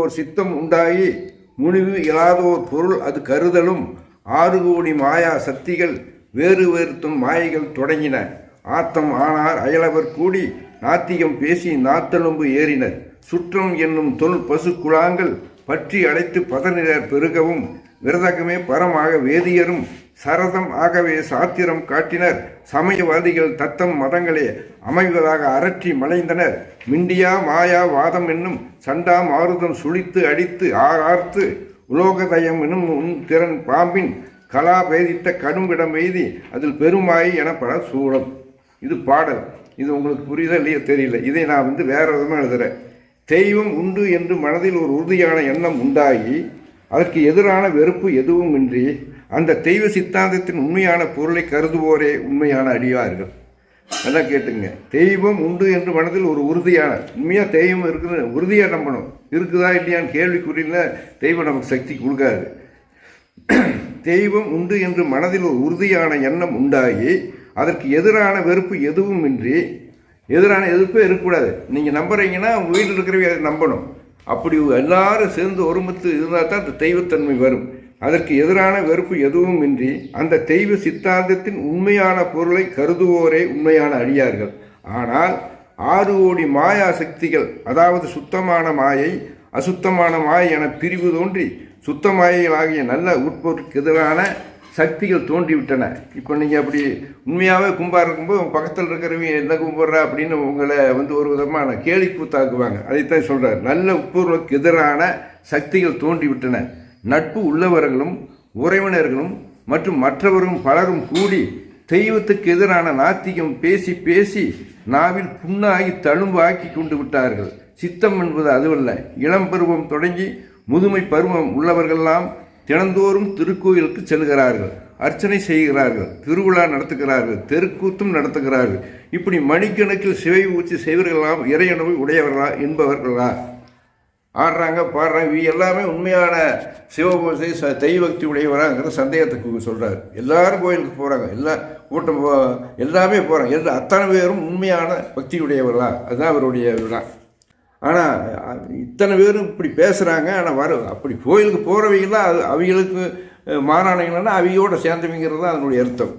ஒரு சித்தம் உண்டாகி முனிவு இல்லாதோர் பொருள் அது கருதலும். ஆறு கோடி மாயா சக்திகள் வேறு வேறுத்தும் மாயைகள் தொடங்கின. ஆத்தம் ஆனார் அயலவர் கூடி நாத்திகம் பேசி நாத்தெலும்பு ஏறினர். சுற்றம் என்னும் தொல் பசு குழாங்கள் பற்றி அடைத்து பதநிலர் பெருகவும் விரதகமே பரமாக வேதியரும் சரதம் ஆகவே சாத்திரம் காட்டினர். சமயவாதிகள் தத்தம் மதங்களே அமைவதாக அரற்றி மலைந்தனர். மிண்டியா மாயா வாதம் என்னும் சண்டா மாருதம் சுழித்து அடித்து ஆர்த்து உலோகதயம் என்னும் உன் திறன் பாம்பின் கலா பேதித்த கடும்பிடம் எய்தி அதில் பெருமாயி எனப்பட சூழம் இது பாடல். இது உங்களுக்கு புரியுதா இல்லையோ தெரியல. இதை நான் வந்து வேற விதமாக எழுதுகிறேன் தெய்வம் உண்டு என்று மனதில் ஒரு உறுதியான எண்ணம் உண்டாகி அதற்கு எதிரான வெறுப்பு எதுவும் இன்றி அந்த தெய்வ சித்தாந்தத்தின் உண்மையான பொருளை கருதுவோரே உண்மையான அடியார்கள். அதான் கேட்டுங்க. தெய்வம் உண்டு என்று மனதில் ஒரு உறுதியான உண்மையாக தெய்வம் இருக்குது உறுதியாக நம்பணும். இருக்குதா இல்லையான்னு கேள்விக்குறியில் தெய்வம் நமக்கு சக்தி கொடுக்காது. தெய்வம் உண்டு என்று மனதில் ஒரு உறுதியான எண்ணம் உண்டாகி அதற்கு எதிரான வெறுப்பு எதுவும் இன்றி எதிரான எதிர்ப்பே இருக்கக்கூடாது. நீங்கள் நம்புறீங்கன்னா உங்கள் வீட்டில் இருக்கிறவங்க அதை நம்பணும். அப்படி எல்லாரும் சேர்ந்து ஒருமித்து இருந்தால் தான் அந்த தெய்வத்தன்மை வரும். அதற்கு எதிரான வெறுப்பு எதுவும் இன்றி அந்த தெய்வ சித்தாந்தத்தின் உண்மையான பொருளை கருதுவோரே உண்மையான அடியார்கள். ஆனால் ஆறு கோடி மாயா சக்திகள் அதாவது சுத்தமான மாயை அசுத்தமான மாயை என பிரிவு தோன்றி சுத்த மாயைகளாகிய நல்ல உட்பொருளுக்கு எதிரான சக்திகள் தோன்றிவிட்டன. இப்போ நீங்கள் அப்படி உண்மையாகவே கும்பார் இருக்கும்போது உங்கள் பக்கத்தில் இருக்கிறவங்க என்ன கும்பிட்றா அப்படின்னு உங்களை வந்து ஒரு விதமான கேலி கூத்தாக்குவாங்க. அதைத்தான் சொல்கிறார் நல்ல உட்பொருளுக்கு எதிரான சக்திகள் தோன்றிவிட்டன. நட்பு உள்ளவர்களும் உறவினர்களும் மற்றும் மற்றவர்களும் பலரும் கூடி தெய்வத்துக்கு எதிரான நாத்திகம் பேசி பேசி நாவில் புண்ணாகி தழும்பாக்கி கொண்டு விட்டார்கள். சித்தம் என்பது அதுவல்ல. இளம் பருவம் தொடங்கி முதுமை பருவம் உள்ளவர்களெல்லாம் தினந்தோறும் திருக்கோயிலுக்கு செல்கிறார்கள். அர்ச்சனை செய்கிறார்கள். திருவிழா நடத்துகிறார்கள். தெருக்கூத்தும் நடத்துகிறார்கள். இப்படி மணிக்கணக்கில் சிவை ஊற்றி செய்வர்களாம் இறையணவை உடையவர்களா என்பவர்களா? ஆடுறாங்க பாடுறாங்க இவங்க எல்லாமே உண்மையான சிவபூசை ச தெய்வக்தி உடையவராங்கிற சந்தேகத்துக்கு சொல்கிறார் எல்லாரும் கோயிலுக்கு போகிறாங்க எல்லா கூட்டம் போ எல்லாமே போகிறாங்க எல்லா அத்தனை பேரும் உண்மையான பக்தி உடையவர்களா அதுதான் அவருடைய விழா ஆனால் இத்தனை பேரும் இப்படி பேசுகிறாங்க ஆனால் வர அப்படி கோயிலுக்கு போகிறவங்களாம் அது அவங்களுக்கு மாறானவங்கன்னா அவையோடு சேர்ந்தவங்கிறது தான் அதனுடைய அர்த்தம்.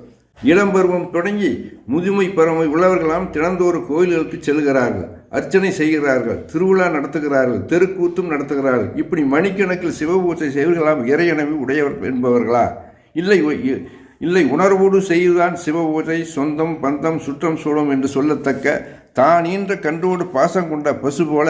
இளம் பருவம் தொடங்கி முதுமை பருவம் உள்ளவர்களாம் தினந்தோறும் கோயில்களுக்கு செல்கிறார்கள். அர்ச்சனை செய்கிறார்கள் திருவிழா நடத்துகிறார்கள் தெருக்கூத்தும் நடத்துகிறார்கள். இப்படி மணிக்கணக்கில் சிவபூஜை செய்வர்களாம் இறையனவி உடையவர் என்பவர்களா? இல்லை இல்லை உணர்வோடு செய்துதான் சிவபூஜை சொந்தம் பந்தம் சுற்றம் சூழம் என்று சொல்லத்தக்க தான் ஈன்ற கன்றோடு பாசம் கொண்ட பசு போல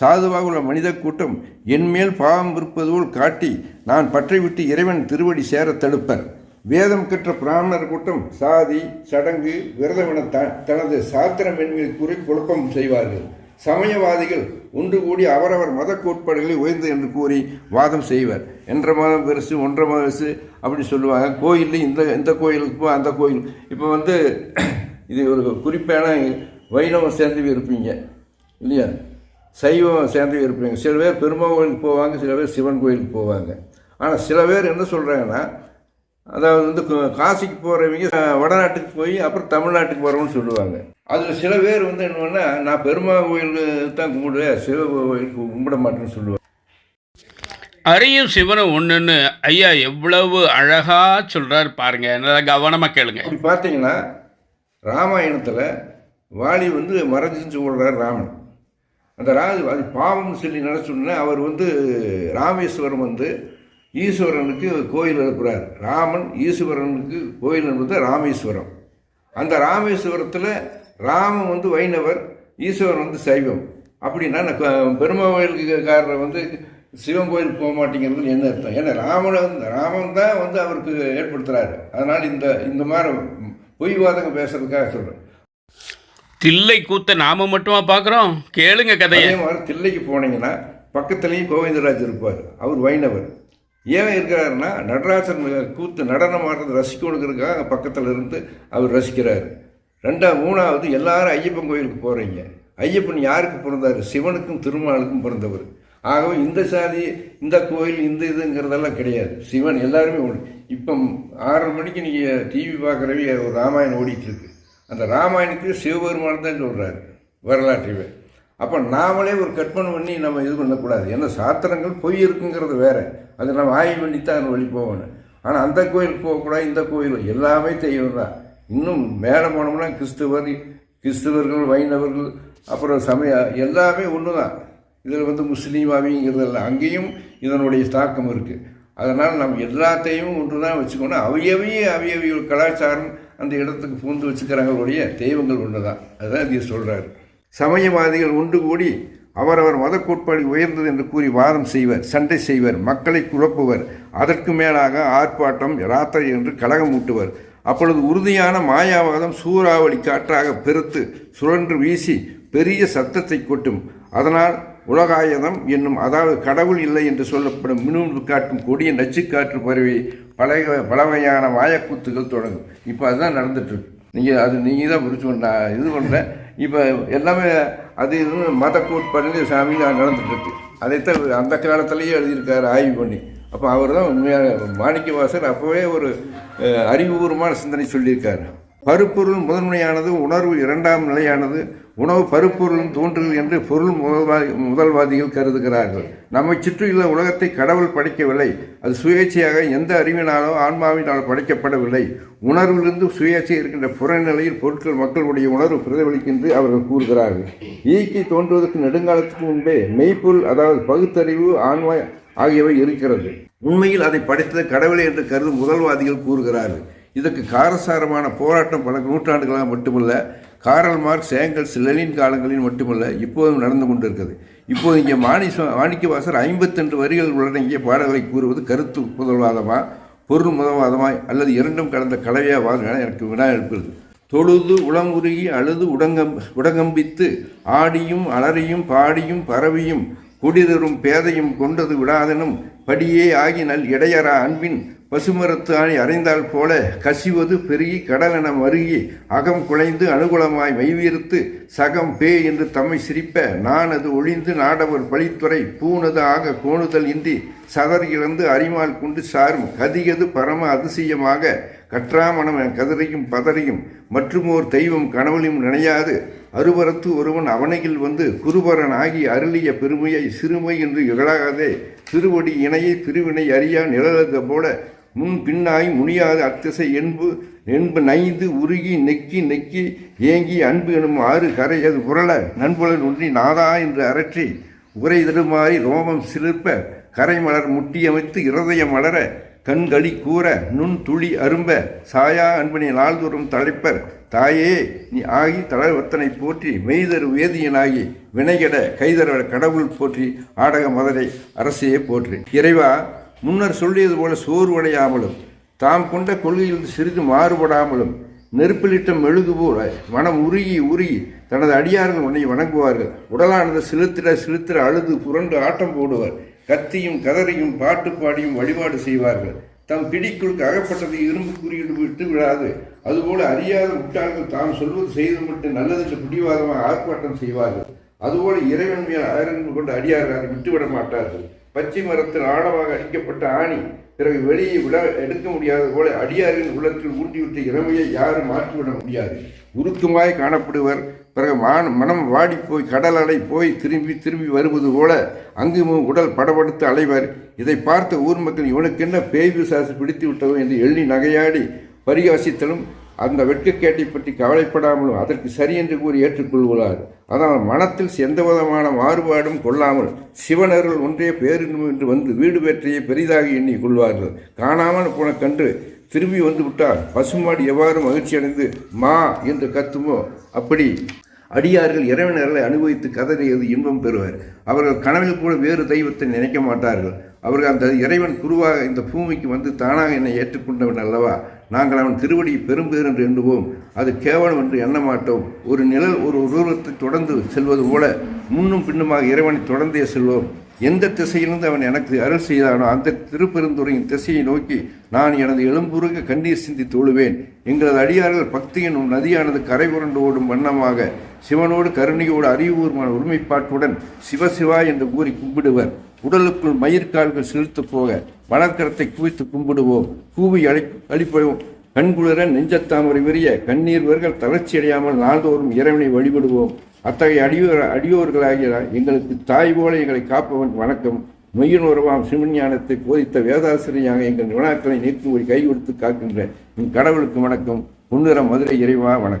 சாதுவாக உள்ள மனித கூட்டம் என்மேல் பாவம் இருப்பது போல் காட்டி நான் பற்றைவிட்டு இறைவன் திருவடி சேர தடுப்பர். வேதம் கற்ற பிராமணர் கூட்டம் சாதி சடங்கு விரதமென த தனது சாத்திரம் என்மேல் கூறி குழப்பம் செய்வார்கள். சமயவாதிகள் ஒன்று கூடி அவரவர் மத கோட்பாடுகளை உயர்ந்து என்று கூறி வாதம் செய்வர். என்ற மாதம் பெருசு ஒன்றரை மாதம் பெருசு அப்படி சொல்லுவாங்க. கோயிலில் இந்த இந்த கோயிலுக்கு போ அந்த கோயில். இப்போ வந்து இது ஒரு குறிப்பான வைணவம் சேர்ந்து இருப்பீங்க. இல்லையா? சைவம் சேர்ந்து இருப்பீங்க. சில பேர் பெருமாள் கோயிலுக்கு போவாங்க சில பேர் சிவன் கோயிலுக்கு போவாங்க. ஆனால் சில பேர் என்ன சொல்கிறாங்கன்னா அதாவது வந்து காசிக்கு போகிறவங்க வடநாட்டுக்கு போய் அப்புறம் தமிழ்நாட்டுக்கு வரணும்னு சொல்லுவாங்க. அதில் சில பேர் வந்து என்னன்னா நான் பெருமா கோயிலுக்கு தான் கும்பிடுவேன் சிவ கோயிலுக்கு கும்பிட மாட்டேன்னு சொல்லுவாங்க. அரியும் சிவனும் ஒன்றுன்னு ஐயா எவ்வளவு அழகா சொல்றாரு பாருங்க. நல்லா கவனமாக கேளுங்க. அப்படி பார்த்தீங்கன்னா ராமாயணத்தில் வாலி வந்து மறைஞ்சின்னு சொல்கிறார் ராமன். அந்த ரா அது பாவம்னு சொல்லி நினச்சோன்னா அவர் வந்து ராமேஸ்வரம் வந்து ஈஸ்வரனுக்கு கோயில் எழுப்புறார் ராமன் ஈஸ்வரனுக்கு கோயில் எழுப்புறது ராமேஸ்வரம். அந்த ராமேஸ்வரத்தில் ராமன் வந்து வைணவர் ஈஸ்வரன் வந்து சைவம். அப்படின்னா பெருமா கோயிலுக்காரர் வந்து சிவன் கோயிலுக்கு போக மாட்டேங்கிறது என்ன அர்த்தம்? ஏன்னா ராமன் வந்து ராமன் தான் வந்து அவருக்கு ஏற்படுத்துகிறாரு அதனால் இந்த இந்த மாதிரி பொய் வாதங்க பேசுறதுக்காக சொல்கிறேன் தில்லை கூத்த நாம மட்டுமா பார்க்குறோம் கேளுங்க கதையை. மாதிரி தில்லைக்கு போனீங்கன்னா பக்கத்துலேயும் கோவிந்தராஜ் இருப்பார். அவர் வைணவர். ஏன் இருக்கிறாருன்னா நடராசன் கூத்து நடனம் ஆடுறது ரசிக்கணுங்கிறதுக்காக பக்கத்தில் இருந்து அவர் ரசிக்கிறார். ரெண்டா மூணாவது எல்லாரும் ஐயப்பன் கோயிலுக்கு போகிறீங்க ஐயப்பன் யாருக்கு பிறந்தார்? சிவனுக்கும் திருமாலுக்கும் பிறந்தவர். ஆகவே இந்த சாதி இந்த கோயில் இந்த இதுங்கிறதெல்லாம் கிடையாது. சிவன் எல்லாருமே ஒன்று இப்போ ஆறரை மணிக்கு நீங்கள் டிவி பார்க்குறவே ஒரு ராமாயணம் ஓடிட்டுருக்கு அந்த ராமாயணத்துக்கு சிவபெருமான் தான் சொல்கிறாரு வரலாற்றுவே அப்போ நாமளே ஒரு கற்பனை பண்ணி நம்ம இது பண்ணக்கூடாது. ஏன்னா சாத்திரங்கள் பொய் இருக்குங்கிறது வேறு. அதை நம்ம ஆய்வு பண்ணி தான் வழி போகணும். ஆனால் அந்த கோயிலுக்கு போகக்கூடாது இந்த கோயில் எல்லாமே தெய்வம் தான். இன்னும் மேலே போனோம்னா கிறிஸ்துவர் கிறிஸ்துவர்கள் வைணவர்கள் அப்புறம் சமய எல்லாமே ஒன்று தான் இதில் வந்து முஸ்லீம் அவிங்கிறதில்ல அங்கேயும் இதனுடைய தாக்கம் இருக்குது அதனால் நம்ம எல்லாத்தையும் ஒன்று தான் வச்சுக்கணும். அவையவையே அவையவியல் கலாச்சாரம் அந்த இடத்துக்கு பூந்து வச்சுக்கிறாங்களுடைய தெய்வங்கள் ஒன்று தான் அதுதான் இதை சொல்கிறாரு சமயவாதிகள் ஒன்று கூடி அவரவர் மதக்கோட்பாடு உயர்ந்தது என்று கூறி வாதம் செய்வர் சண்டை செய்வர் மக்களை குழப்புவர். அதற்கு மேலாக ஆர்ப்பாட்டம் ராத்திரி என்று கலகம் ஊட்டுவர். அப்பொழுது உறுதியான மாயாவாதம் சூறாவளி காற்றாக பெருத்து சுழன்று வீசி பெரிய சத்தத்தை கொட்டும். அதனால் உலகாயதம் என்னும் அதாவது கடவுள் இல்லை என்று சொல்லப்படும் மினுந்து காட்டும் கொடிய நச்சுக்காற்று பரவி பழைய பழமையான மாயக்கூத்துகள் தொடங்கும். இப்போ அதுதான் நடந்துட்டுருக்கு நீங்கள் அது நீங்கள் தான் புரிச்சு நான் இது பண்ணுறேன் இப்போ எல்லாமே அது இது மத கோட்பாடு சாமி நடந்துட்டு அதைத்தான் அந்த காலத்திலேயே எழுதியிருக்காரு ஆய்வு பண்ணி. அப்போ அவர் தான் உண்மையாக மாணிக்கவாசர் அப்போவே ஒரு அறிவுபூர்வமான சிந்தனை சொல்லியிருக்காரு. பருப்பொருள் முதன்மையானது உணர்வு இரண்டாம் நிலையானது. உணவு பருப்பொருளும் தோன்றுகிறது என்று பொருள் முதல்வாதி முதல்வாதிகள் கருதுகிறார்கள். நம்மை சுற்றியுள்ள உலகத்தை கடவுள் படைக்கவில்லை. அது சுயேட்சையாக எந்த அறிவினாலோ ஆன்மாவினால் படைக்கப்படவில்லை. உணர்விலிருந்து சுயேட்சை இருக்கின்ற புறநிலையில் பொருட்கள் மக்களுடைய உணர்வு பிரதிபலிக்கின்று அவர்கள் கூறுகிறார்கள். இயற்கை தோன்றுவதற்கு நெடுங்காலத்துக்கு முன்பே மெய்ப்பொருள் அதாவது பகுத்தறிவு ஆன்மா ஆகியவை இருக்கிறது. உண்மையில் அதை படைத்தது கடவுளே என்று கருதும் முதல்வாதிகள் கூறுகிறார்கள். இதற்கு காரசாரமான போராட்டம் பல நூற்றாண்டுகளாக மட்டுமல்ல காரல் மார்க்ஸ் ஏங்கல்ஸ் லெனின் காலங்களில் மட்டுமல்ல இப்போதும் நடந்து கொண்டிருக்கிறது. இப்போது இங்கே மாணி மாணிக்கவாசர் ஐம்பத்தெண்டு வரிகள் உள்ளடங்கிய பாடல்களை கூறுவது கருத்து முதல்வாதமா பொருள் முதல்வாதமாய் அல்லது இரண்டும் கலந்த கலவையாக வாதம் எனக்கு வினா எழுப்புகிறது. தொழுது உளமுருகி அழுது உடங்கம் உடங்கம்பித்து ஆடியும் அலறியும் பாடியும் பரவியும் குடிதரும் பேதையும் கொண்டது விடாதெனும் படியே ஆகினல் இடையரா இடையறா அன்பின் பசுமரத்து ஆணி அறைந்தால் போல கசிவது பெருகி கடலென மருகி அகம் குலைந்து அனுகூலமாய் வைவிருத்து சகம் பே என்று தம்மை சிரிப்ப நான் அது ஒழிந்து நாடவர் பழித்துறை பூனது ஆக கோணுதல் இன்றி சதர் இழந்து அரிமால் கொண்டு சாரும் கதியது பரம அதிசயமாக கற்றாமணம் என கதறியும் பதறியும் மற்றுமோர் தெய்வம் கனவுலையும் நினையாது அருவரத்து ஒருவன் அவனையில் வந்து குருபரன் ஆகி அருளிய பெருமையை சிறுமை என்று இகழாதே திருவடி இணையை பிரிவினை அறியா நிழலக போல முன் பின்னாய் முடியாத அத்திசை என்பு என்பு நைந்து உருகி நெக்கி நெக்கி ஏங்கி அன்பு எனும் ஆறு கரை அது புரள நண்புலன் ஒன்றி நாதா என்று அரற்றி உரை தடுமாறி ரோமம் சிலிர்ப்ப கரைமலர் முட்டியமைத்து இருதயம் மலர கண்களி கூற நுண் துளி அரும்ப சாயா அன்பனை நாள்தோறும் தழைப்பர் தாயே நீ ஆகி தளவத்தனை போற்றி மெய்தரு வேதியனாகி வினைகட கைதர கடவுள் போற்றி ஆடக மதரை அரசையே போற்றி. இறைவா முன்னர் சொல்லியது போல சோர்வடையாமலும் தாம் கொண்ட கொள்கையில் சிறிது மாறுபடாமலும் நெருப்பிலிட்ட மெழுகு போல மனம் உருகி உருகி தனது அடியார்கள் உன்னை வணங்குவார்கள். உடலானது சிலுத்திட சிலுத்திட அழுது புரண்டு ஆட்டம் போடுவார். கத்தியும் கதறியும் பாட்டு பாடியும் வழிபாடு செய்வார்கள். தம் பிடிக்குள் அகப்பட்டதை இரும்பு குறியீடு விட்டு விடாது. அதுபோல அறியாத முட்டாள்கள் தாம் சொல்வது செய்து மட்டும் நல்லதென்று பிடிவாதமாக ஆர்ப்பாட்டம் செய்வார்கள். அதுபோல இறைவன் மேல் ஆரம்பு கொண்டு அடியார்கள் விட்டுவிட மாட்டார்கள். பச்சை மரத்தில் ஆழமாக அடிக்கப்பட்ட ஆணி பிறகு வெளியே விட எடுக்க முடியாத போல அடியாரின் உள்ளத்தில் ஊண்டிவிட்ட இறமையை யாரும் மாற்றிவிட முடியாது. உருக்கமாய் காணப்படுவர். பிறகு வான் மனம் வாடி போய் கடல் அலை போய் திரும்பி திரும்பி வருவது போல அங்குமும் உடல் படபடுத்து அலைவர். இதை பார்த்த ஊர் மக்கள் இவனுக்கென்ன பேய் விசாசு பிடித்து விட்டதோ? என்று எள்ளி நகையாடி பரிகாசித்தலும் அந்த வெட்கக்கேட்டை பற்றி கவலைப்படாமலும் அதற்கு சரி என்று கூறி ஏற்றுக்கொள்கிறார். அதனால் மனத்தில் எந்த விதமான மாறுபாடும் கொள்ளாமல் சிவனர்கள் ஒன்றே பேரின்பம் என்று வந்து வீடு பெற்றையே பெரிதாக எண்ணி கொள்வார்கள். காணாமல் போன கன்று திரும்பி வந்து விட்டால் பசுமாடு எவ்வாறு மகிழ்ச்சி அடைந்து மா என்று கத்துமோ? அப்படி அடியார்கள் இறைவனர்களை அனுபவித்து கதறியது இன்பம் பெறுவர். அவர்கள் கனவில் கூட வேறு தெய்வத்தை நினைக்க மாட்டார்கள். அவர்கள் அந்த இறைவன் குருவாக இந்த பூமிக்கு வந்து தானாக என்னை ஏற்றுக்கொண்டவன் அல்லவா? நாங்கள் அவன் திருவடி பெரும்பேர் என்று எண்ணுவோம். அது கேவலம் என்று எண்ண மாட்டோம். ஒரு நிழல் ஒரு உருவத்தை தொடர்ந்து செல்வது போல முன்னும் பின்னுமாக இறைவனை தொடர்ந்தே செல்வோம். எந்த திசையிலிருந்து அவன் எனக்கு அருள் செய்தானோ அந்த திருப்பெருந்துறையின் திசையை நோக்கி நான் எனது எலும்புருக கண்ணீர் சிந்தி தொழுவேன். எங்களது அடியார்கள் பக்தியின் நதியானது கரை புரண்டு ஓடும் வண்ணமாக சிவனோடு கருணையோடு அறிவுபூர்வமான ஒருமைப்பாட்டுடன் சிவசிவா என்று கூறி கும்பிடுவர். உடலுக்குள் மயிர்கால்கள் செலுத்து போக வளர்க்கரத்தை குவித்து கும்பிடுவோம். கூவி அழி அழிப்போம். கண்குளிர நெஞ்சத்தாமரை விரிய கண்ணீர்வர்கள் தளர்ச்சியடையாமல் நாள்தோறும் இறைவனை வழிபடுவோம். அத்தகைய அடியோர் அடியோர்களாகிய எங்களுக்கு தாய் போல எங்களை காப்பவன் வணக்கம். மெய்யின் உறவாம் சிவஞானத்தை போதித்த வேதாசிரியாக எங்கள் வினாக்களை நீக்கும்படி கை கொடுத்து காக்கின்ற என் கடவுளுக்கு வணக்கம். முன்னிற மதுரை இறைவா வணக்கம்.